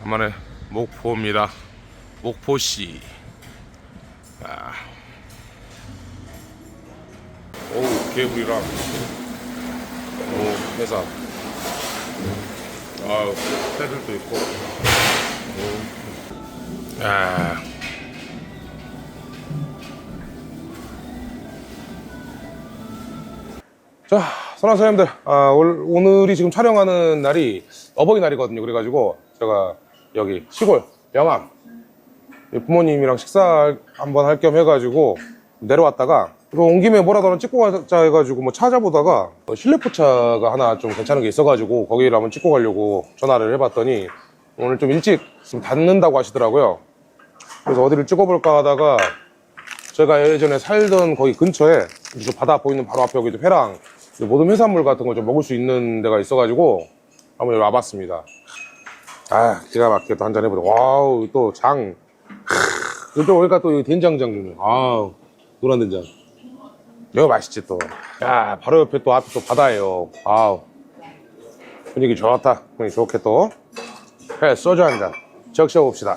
간만에 목포입니다. 목포시. 아. 오, 개불이랑. 오, 회사. 아, 새들도 있고. 오. 아. 자, 선한 사장님들, 아, 올, 오늘이 지금 촬영하는 날이 어버이날이거든요. 그래가지고 제가 여기 시골 영암 부모님이랑 식사 한번 할 겸 해가지고 내려왔다가 이거 온 김에 뭐라도 하나 찍고 가자 해가지고 뭐 찾아보다가 실내포차가 하나 좀 괜찮은 게 있어가지고 거기를 한번 찍고 가려고 전화를 해봤더니 오늘 좀 일찍 좀 닫는다고 하시더라고요. 그래서 어디를 찍어볼까 하다가 제가 예전에 살던 거기 근처에 저 바다 보이는 바로 앞에 여기 회랑 모든 해산물 같은 거좀 먹을 수 있는 데가 있어가지고 한번 여기 와봤습니다. 아 기가 막히게 또 한잔 해보자. 와우 또 장. 크, 또 오니까 또이 된장 장르네. 아우 노란 된장. 이거 맛있지 또. 야 바로 옆에 또 앞에 또 바다예요. 아우 분위기 좋다. 분위기 좋게 또. 해 소주 한 잔. 적셔 봅시다.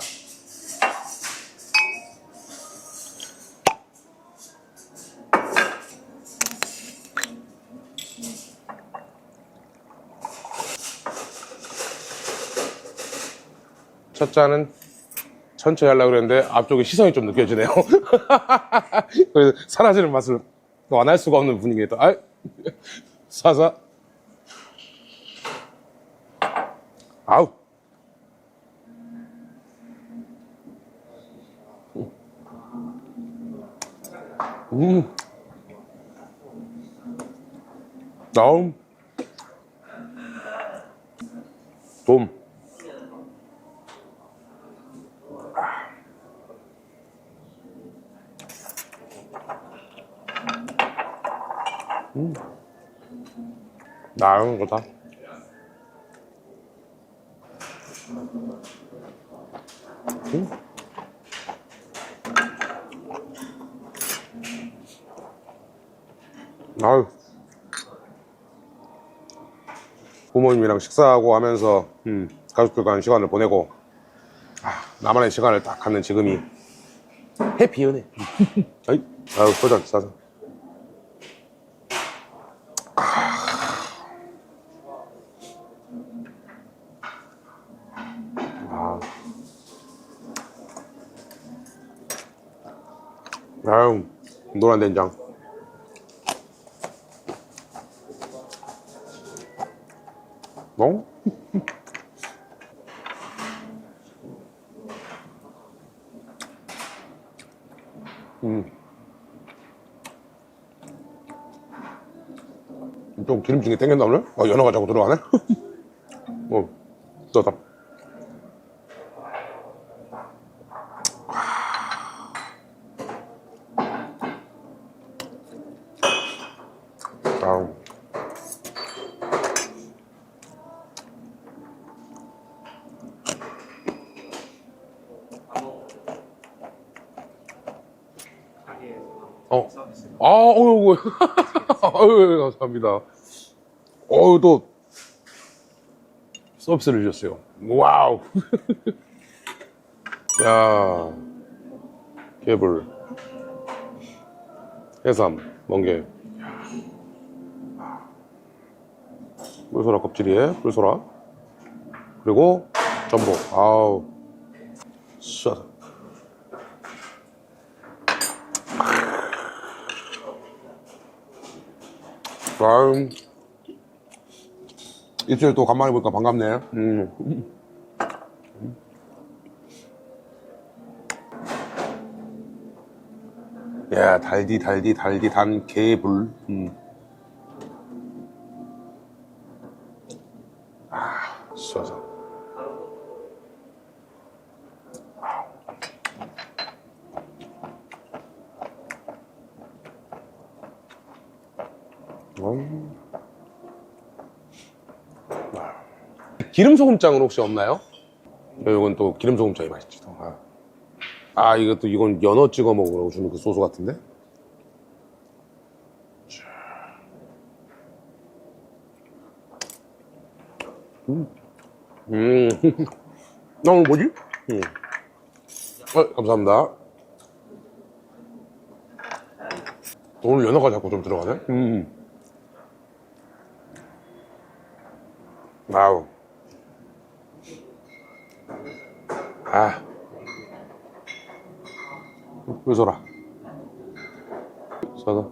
첫 잔은 천천히 하려고 그랬는데 앞쪽에 시선이 좀 느껴지네요. 그래서 사라지는 맛을 또안할 수가 없는 분위기에 또, 아 사사. 아우. 음. 나움. 돔. 나은 거다. 음. 아유. 부모님이랑 식사하고 하면서 음, 가족들과 시간을 보내고 아, 나만의 시간을 딱 갖는 지금이 해피연해. 아이, 아유, 소장 싸서. 아유, 노란 된장. 어? 음. 좀 기름진 게 땡겼나 오늘? 어, 연어가 자꾸 들어가네? 어, 좋다. 아우. 어. 아, 어이구. 어이구, 감사합니다. 어유, 또, 서비스를 주셨어요. 와우. 야 개불. 해삼, 멍게. 꿀소라 껍질이에 꿀소라. 그리고 전복. 아우. 샷. 아유. 일주일 또 간만에 보니까 반갑네. 음. 야, 달디, 달디, 달디, 단, 개 불. 음. 아, 쏘서. 음. 기름 소금장은 혹시 없나요? 이건 또 기름 소금장이 맛있지. 또. 아. 아, 이것도 이건 연어 찍어 먹으라고 주는 그 소스 같은데? 자. 음. 음. 어, 뭐지? 음. 어, 감사합니다. 오늘 연어가 자꾸 좀 들어가네? 음. 아우. 아. 웃어라. 써서.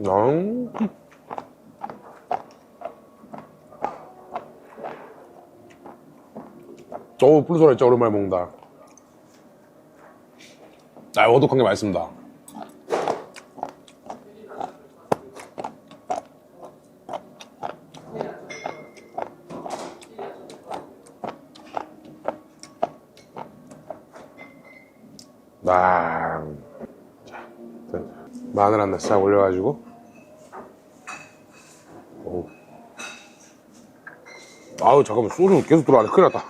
음. 어우, 뿔소라 진짜 오랜만에 먹는다. 아, 어둑한 게 맛있습니다. 랑. 자, 마늘 하나 싹 올려가지고. 어우. 아우, 잠깐만, 소주 계속 들어가네. 큰일 났다.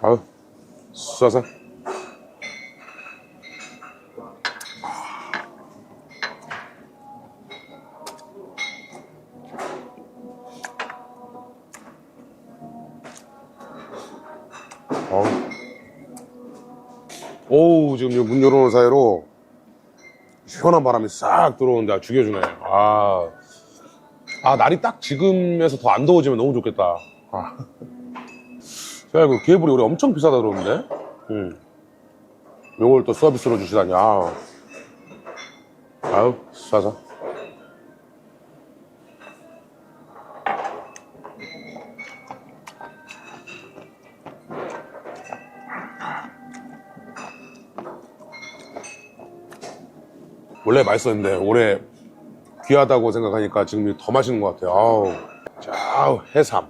아우, 쏴서. 어우. 오우, 지금 열어놓은 사이로 시원한 바람이 싹 들어오는데 아주 죽여주네. 아. 아, 날이 딱 지금에서 더 안 더워지면 너무 좋겠다. 아. 야, 그 개불이 우리 엄청 비싸다 그러는데? 응. 요걸 또 서비스로 주시다니, 아우. 아유, 싸서. 원래 맛있었는데, 올해 귀하다고 생각하니까 지금 더 맛있는 것 같아요. 아우. 자, 해삼.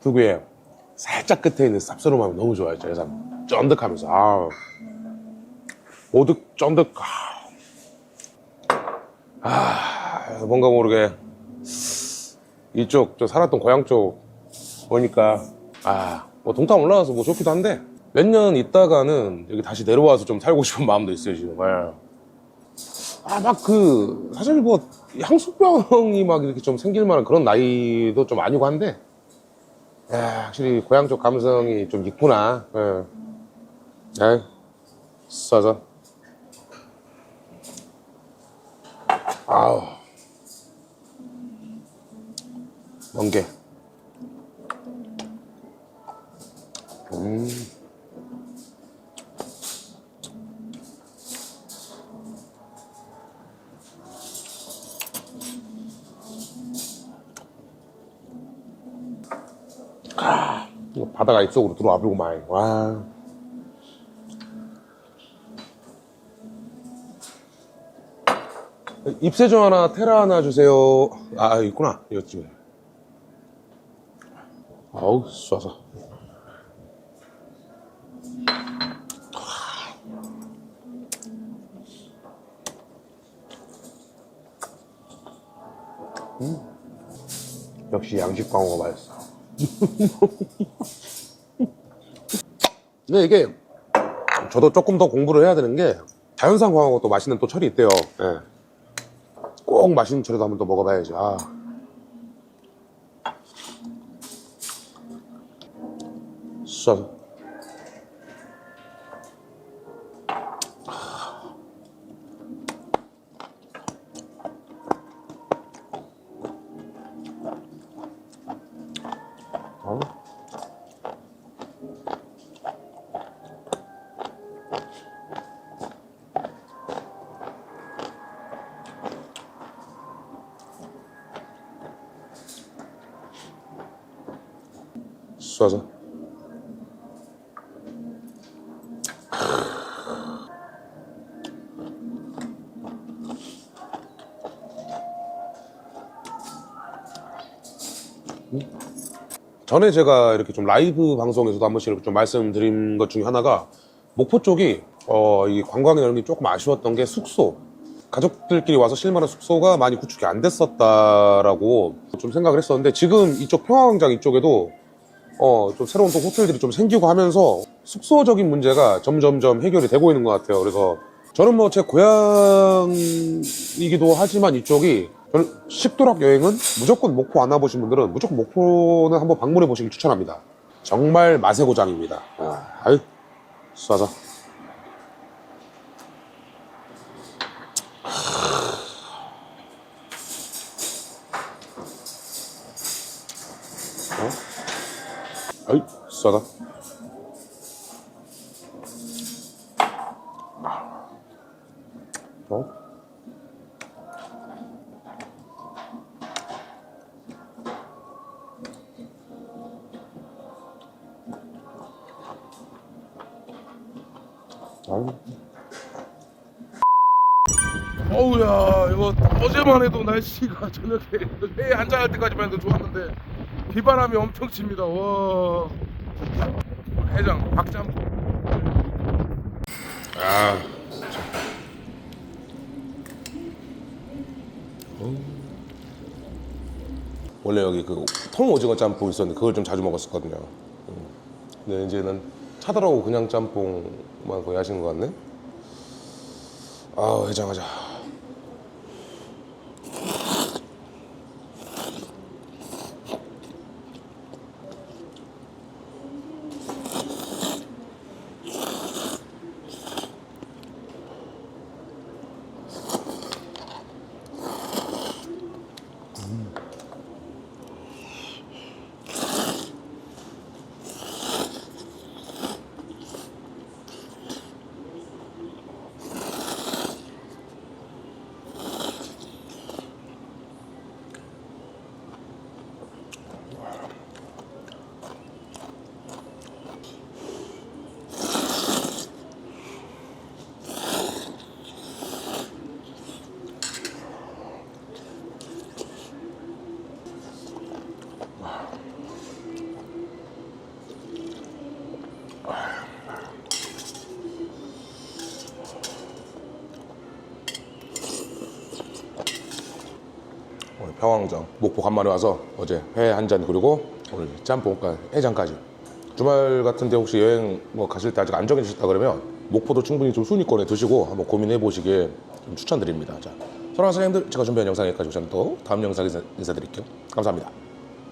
특유의 살짝 끝에 있는 쌉싸름함이 너무 좋아요. 저 해삼 쫀득하면서 아 오득 쫀득 아, 아, 뭔가 모르게 이쪽 저 살았던 고향 쪽 오니까 아뭐 동탄 올라가서 뭐 좋기도 한데 몇 년 있다가는 여기 다시 내려와서 좀 살고 싶은 마음도 있어요 지금. 아 막 그 사실 뭐 향수병이 막 이렇게 좀 생길 만한 그런 나이도 좀 아니고 한데 야, 확실히 고향 쪽 감성이 좀 있구나. 예. 에이, 써서. 아우. 멍게. 음. 바다가 입속으로 들어와 버리고 말. 와. 입세조 하나, 테라 하나 주세요. 아, 있구나. 이었지. 아우, 쏴서. 음. 역시 양식 광어가 맛있어. 근데 이게 저도 조금 더 공부를 해야 되는 게 자연산 광어가 또 맛있는 또 철이 있대요. 예. 꼭 맛있는 철에도 한번 또 먹어봐야지. 아. 쏴서. 쏴서. 전에 제가 이렇게 좀 라이브 방송에서도 한 번씩 이렇게 좀 말씀드린 것 중에 하나가 목포 쪽이 어, 이 관광이나 이런 게 조금 아쉬웠던 게 숙소. 가족들끼리 와서 실만한 숙소가 많이 구축이 안 됐었다라고 좀 생각을 했었는데 지금 이쪽 평화광장 이쪽에도 어, 좀 새로운 또 호텔들이 좀 생기고 하면서 숙소적인 문제가 점점점 해결이 되고 있는 것 같아요. 그래서 저는 뭐 제 고향이기도 하지만 이쪽이 저는 식도락 여행은 무조건 목포 안 와보신 분들은 무조건 목포는 한번 방문해 보시길 추천합니다. 정말 맛의 고장입니다. 아, 아유? 아 이, 쏴다. 어? 어우야 이거 어제만 해도 날씨가 저녁에 회에 한잔 할 때까지만 해도 좋았는데 비바람이 엄청 칩니다 와 해장 박짬 아. 원래 여기 그 통오징어 짬뽕 있었는데 그걸 좀 자주 먹었었거든요. 음. 근데 이제는 차더라고 그냥 짬뽕만 거의 하시는 것 같네. 아 해장하자. 평왕장 목포 간만에 와서 어제 회 한 잔 그리고 오늘 짬뽕까지 해장까지 주말 같은데 혹시 여행 뭐 가실 때 아직 안 정해지셨다 그러면 목포도 충분히 좀 순위권에 드시고 한번 고민해 보시길 좀 추천드립니다. 자, 사랑하는 선생님들 제가 준비한 영상 여기까지 저는 또 다음 영상에서 인사드릴게요. 감사합니다.